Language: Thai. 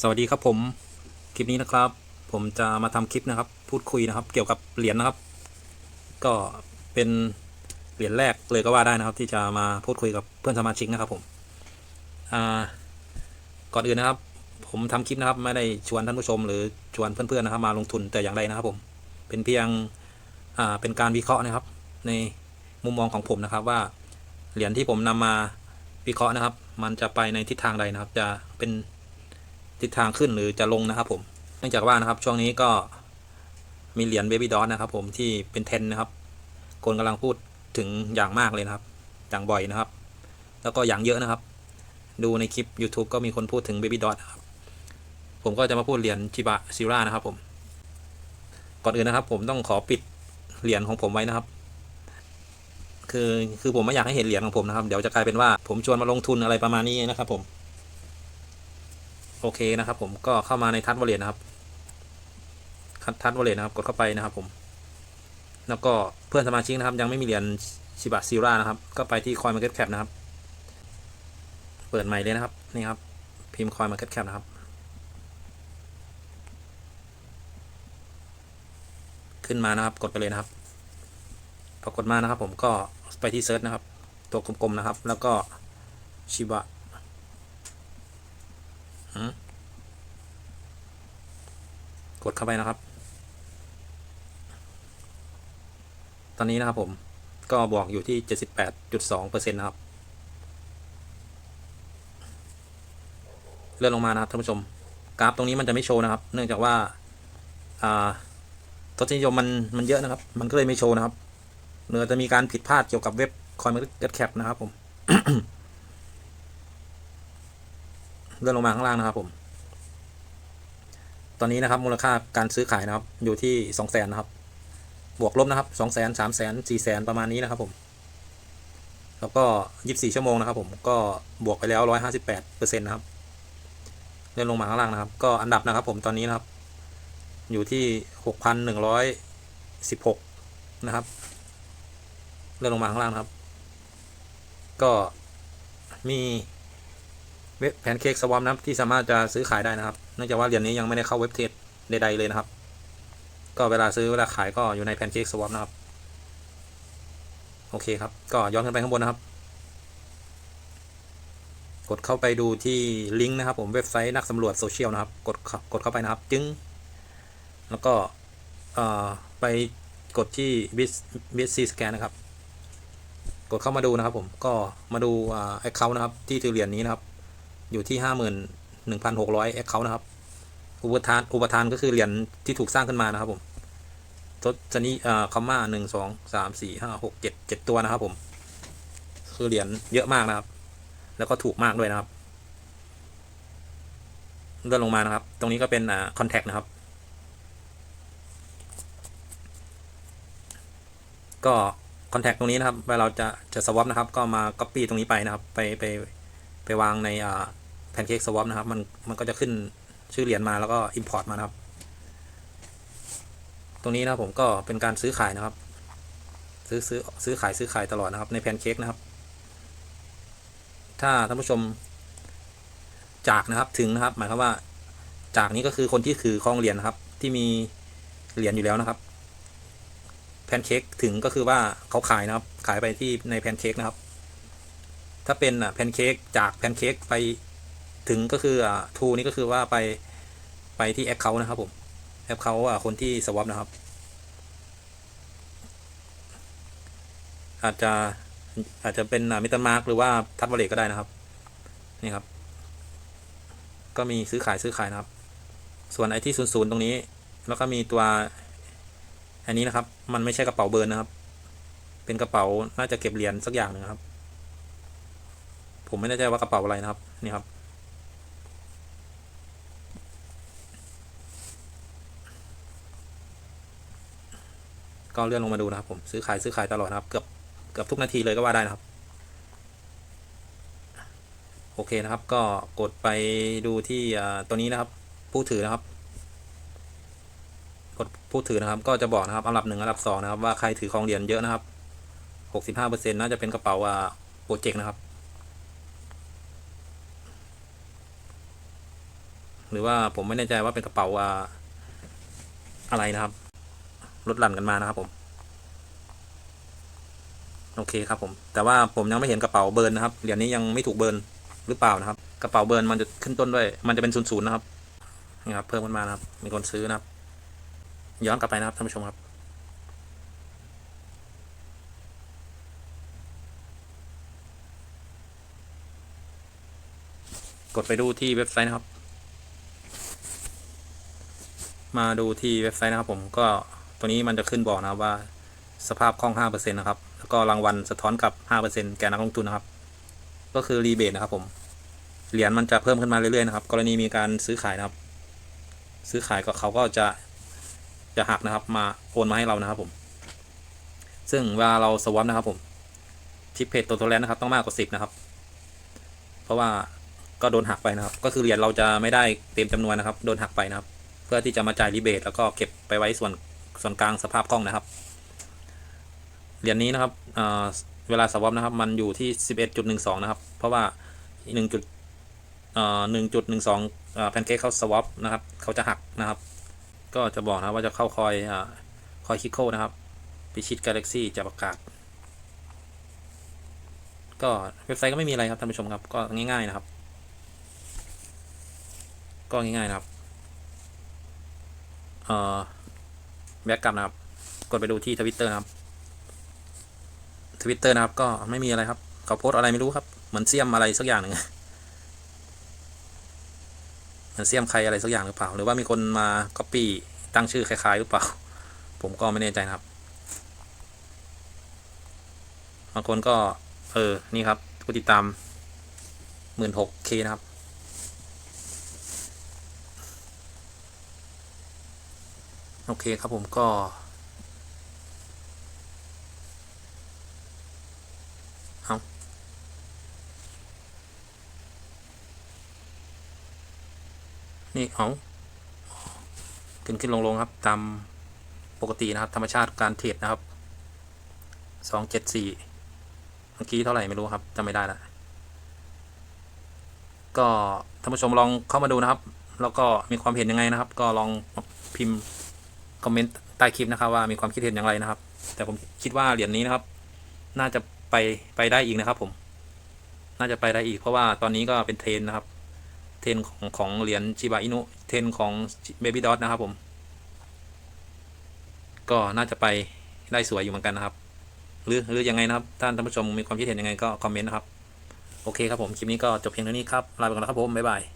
สวัสดีครับผมคลิปนี้นะครับ ผมจะมาทำคลิปนะครับ พูดคุยนะครับ เกี่ยวกับเหรียญนะครับ ก็เป็นเหรียญแรกเลยก็ว่าได้นะครับ ที่จะมาพูดคุยกับเพื่อนสมาชิกนะครับ ผมก่อนอื่นนะครับ ผมทำคลิปนะครับ ไม่ได้ชวนท่านผู้ชม หรือชวนเพื่อนๆนะครับ มาลงทุนแต่อย่างใดนะครับ ผม เป็นเพียงเป็นการวิเคราะห์นะครับ ในมุมมองของผมนะครับว่าเหรียญที่ผมนำมาวิเคราะห์นะครับ มันจะไปในทิศทางใดนะครับ จะเป็น ทิศทางขึ้นหรือจะลงนะครับผม เนื่องจากว่านะครับช่วงนี้ก็มีเหรียญเบบี้ดอ t นะครับผมที่เป็นเทนนะครับ คนกำลังพูดถึงอย่างมากเลยนะครับ อย่างบ่อยนะครับ แล้วก็อย่างเยอะนะครับ ดูในคลิป YouTube ก็มีคนพูดถึงเบบี้ดอ t นะครับ ผมก็จะมาพูดเหรียญชิบะซิร่านะครับผม ก่อนอื่นนะครับ ผมต้องขอปิดเหรียญของผมไว้นะครับ คือคือผมไม่อยากให้เห็นเหรียญของผมนะครับ เดี๋ยวจะกลายเป็นว่าผมชวนมาลงทุนอะไรประมาณนี้นะครับ ผม โอเคนะครับ ผมก็เข้ามาในทัชวอลเล็ตนะครับทัชวอลเล็ตนะครับ กดเข้าไปนะครับ ผม แล้วก็เพื่อนสมาชิกนะครับ ยังไม่มีเหรียญชิบะซิร่านะครับ ก็ไปที่คอยมาร์เก็ตแคปนะครับ เปิดใหม่เลยนะครับ นี่ครับ พิมพ์คอยมาร์เก็ตแคปนะครับขึ้นมานะครับ กดไปเลยนะครับ พอกดมานะครับ ผมก็ไปที่เซิร์ชนะครับ ตัวกลมๆนะครับ แล้วก็ชิบะ กดเข้าไปนะครับ ตอนนี้นะครับผมก็บอกอยู่ที่ 78.2%นะครับ เลื่อนลงมานะครับท่านผู้ชม กราฟตรงนี้มันจะไม่โชว์นะครับ เนื่องจากว่าอ่าทศนิยมมันมันเยอะนะครับ มันก็เลยไม่โชว์นะครับเนื้อจะมีการผิดพลาดเกี่ยวกับเว็บคอยมาร์เก็ตแคปนะครับผม เลื่อนลงมาข้างล่างนะครับผม ตอนนี้นะครับมูลค่าการซื้อขายนะครับ อยู่ที่สองแสนนะครับ บวกลบนะครับสองแสนสามแสนสี่แสนประมาณนี้นะครับผม แล้วก็ยี่สิบสี่ชั่วโมงนะครับ ผมก็บวกไปแล้วร้อยห้าสิบแปดเปอร์เซ็นต์นะครับ เลื่อนลงมาข้างล่างนะครับ ก็อันดับนะครับผมตอนนี้นะครับ อยู่ที่หกพันหนึ่งร้อยสิบหกนะครับ เลื่อนลงมาข้างล่างนะครับ ก็มี เว็บแพนเค้กสวอมนะครับที่สามารถจะซื้อขายได้นะครับเนื่องจากว่าเหรียญนี้ยังไม่ได้เข้าเว็บเทรดใดๆเลยนะครับ ก็เวลาซื้อเวลาขายก็อยู่ในแพนเค้กสวอมนะครับ โอเคครับ ก็ย้อนขึ้นไปข้างบนนะครับ กดเข้าไปดูที่ลิงก์นะครับผมเว็บไซต์นักสำรวจโซเชียลนะครับ กดเข้ากดเข้าไปนะครับ จึงแล้วก็ไปกดที่ BSC scan นะครับ กดเข้ามาดูนะครับผมก็มาดูอ่า account นะครับที่ถือเหรียญนี้นะครับ อยู่ที่ห้าหมื่นหนึ่งพันหกร้อยแอคเคาท์นะครับ อุปทาน อุปทานก็คือเหรียญที่ถูกสร้างขึ้นมานะครับผมทศนิเอ่อคอมมาหนึ่งสองสามสี่ห้าหกเจ็ดเจ็ดตัวนะครับผม คือเหรียญเยอะมากนะครับ แล้วก็ถูกมากด้วยนะครับเลื่อนลงมานะครับ ตรงนี้ก็เป็นอ่าคอนแทคนะครับ ก็คอนแทคตรงนี้นะครับเวลาเราจะจะสวอปนะครับ ก็มา Copy ตรงนี้ไปนะครับ ไปไปไปวางในอ่า แพนเค้กสวอปนะครับ มันมันก็จะขึ้นชื่อเหรียญมาแล้วก็ Import มานะครับ ตรงนี้นะครับผมก็เป็นการซื้อขายนะครับ ซื้อซื้อซื้อขายซื้อขายตลอดนะครับ ในแพนเค้กนะครับ ถ้าท่านผู้ชมจากนะครับถึงนะครับ หมายความว่าจากนี้ก็คือคนที่ถือครองเหรียญนะครับ ที่มีเหรียญอยู่แล้วนะครับ แพนเค้กถึงก็คือว่าเขาขายนะครับ ขายไปที่ในแพนเค้กนะครับ ถ้าเป็นแพนเค้กจากแพนเค้กไป ถึงก็คืออ่าทูนี่ก็คือว่าไปไปที่แอคเคาท์นะครับผมแอคเคาท์อะคนที่สวอปนะครับ อาจจะอาจจะเป็นมิตรมาร์กหรือว่าทัดวอลเลตก็ได้นะครับ นี่ครับ ก็มีซื้อขายซื้อขายนะครับ ส่วนไอที่ศูนย์ๆตรงนี้ แล้วก็มีตัว อันนี้นะครับ มันไม่ใช่กระเป๋าเบิร์นนะครับ เป็นกระเป๋าน่าจะเก็บเหรียญสักอย่างหนึ่งครับ ผมไม่แน่ใจว่ากระเป๋าอะไรนะครับ นี่ครับ ก็เลื่อนลงมาดูนะครับผมซื้อขายซื้อขายตลอดนะครับ เกือบเกือบทุกนาทีเลยก็ว่าได้นะครับ โอเคนะครับ ก็กดไปดูที่ตัวนี้นะครับ ผู้ถือนะครับ กดผู้ถือนะครับ ก็จะบอกนะครับอันดับหนึ่งอันดับสองนะครับ ว่าใครถือครองเหรียญเยอะนะครับหกสิบห้าเปอร์เซ็นต์น่าจะเป็นกระเป๋าอ่าโปรเจกต์นะครับ หรือว่าผมไม่แน่ใจว่าเป็นกระเป๋าอ่าอะไรนะครับ รถหลั่นกันมานะครับผม โอเคครับผม แต่ว่าผมยังไม่เห็นกระเป๋าเบิร์นนะครับ เหรียญนี้ยังไม่ถูกเบิร์นหรือเปล่านะครับ กระเป๋าเบิร์นมันจะขึ้นต้นด้วย มันจะเป็นศูนย์ศูนย์นะครับ นี่ครับ เพิ่มขึ้นมานะครับ มีคนซื้อนะครับ ย้อนกลับไปนะครับท่านผู้ชมครับกดไปดูที่เว็บไซต์นะครับ มาดูที่เว็บไซต์นะครับผมก็ ตัวนี้มันจะขึ้นบอกนะครับว่าสภาพคล่อง5%นะครับ แล้วก็รางวัลสะท้อนกับ 5%แก่นักลงทุนนะครับ ก็คือรีเบทนะครับผม เหรียญมันจะเพิ่มขึ้นมาเรื่อยๆนะครับ กรณีมีการซื้อขายนะครับ ซื้อขายก็เขาก็จะจะหักนะครับมาโอนมาให้เรานะครับผม ซึ่งเวลาเราสวอปนะครับผม ทิปเพจตัวตัวแลนนะครับต้องมากกว่า 10 นะครับ เพราะว่าก็โดนหักไปนะครับ ก็คือเหรียญเราจะไม่ได้เต็มจำนวนนะครับ โดนหักไปนะครับ เพื่อที่จะมาจ่ายรีเบทแล้วก็เก็บไปไว้ส่วน ส่วนกลางสภาพคล่องนะครับ เหรียญนี้นะครับเเวลาสวอปนะครับ มันอยู่ที่ 11.12 นะครับ เพราะว่า1จุดเอ่อ1.12เอ่งสองแพนเค้กเขาสวอปนะครับ เขาจะหักนะครับ ก็จะบอกนะว่าจะเข้าคอยอคอยคิโคนะครับพิชิตกาแล็กซี่จะประกาศ ก็เว็บไซต์ก็ไม่มีอะไรครับท่านผู้ชมครับ ก็ง่ายๆนะครับ ก็ง่ายๆนะครับ เอ่อ แบ็กกลับนะครับ กดไปดูที่ทวิตเตอร์นะครับทวิตเตอร์นะครับ ก็ไม่มีอะไรครับ เขาโพสอะไรไม่รู้ครับ เหมือนเสียมอะไรสักอย่างหนึ่งเหมือนเสียมใครอะไรสักอย่างหรือเปล่า หรือว่ามีคนมาก๊อปปี้ตั้งชื่อคล้ายๆ หรือเปล่า ผมก็ไม่แน่ใจนะครับบางคนก็ เออ นี่ครับผู้ติดตามหมื่นหกเคนะครับ โอเคครับผมก็ เอานี่เอาขึ้นขึ้นลงลงครับ ตามปกตินะครับ ธรรมชาติการเทรดนะครับสองเจ็ดสี่เมื่อกี้เท่าไหร่ไม่รู้ครับจำไม่ได้ละก็ท่านผู้ชมลองเข้ามาดูนะครับ แล้วก็มีความเห็นยังไงนะครับ ก็ลองพิมพ์ คอมเมนต์ใต้คลิปนะครับว่ามีความคิดเห็นอย่างไรนะครับ แต่ผมคิดว่าเหรียญนี้นะครับ น่าจะไปไปได้อีกนะครับ ผม น่าจะไปได้อีก เพราะว่าตอนนี้ก็เป็นเทรนนะครับ เทรนของของเหรียญชิบะอินุเทรนของเบบี้ดอทนะครับ ผม ก็น่าจะไปได้สวยอยู่เหมือนกันนะครับ หรือหรือยังไงนะครับท่านท่านผู้ชมมีความคิดเห็นยังไงก็คอมเมนต์นะครับโอเคครับผมคลิปนี้ก็จบเพียงเท่านี้ครับลาไปก่อนนะครับผมบ๊ายบาย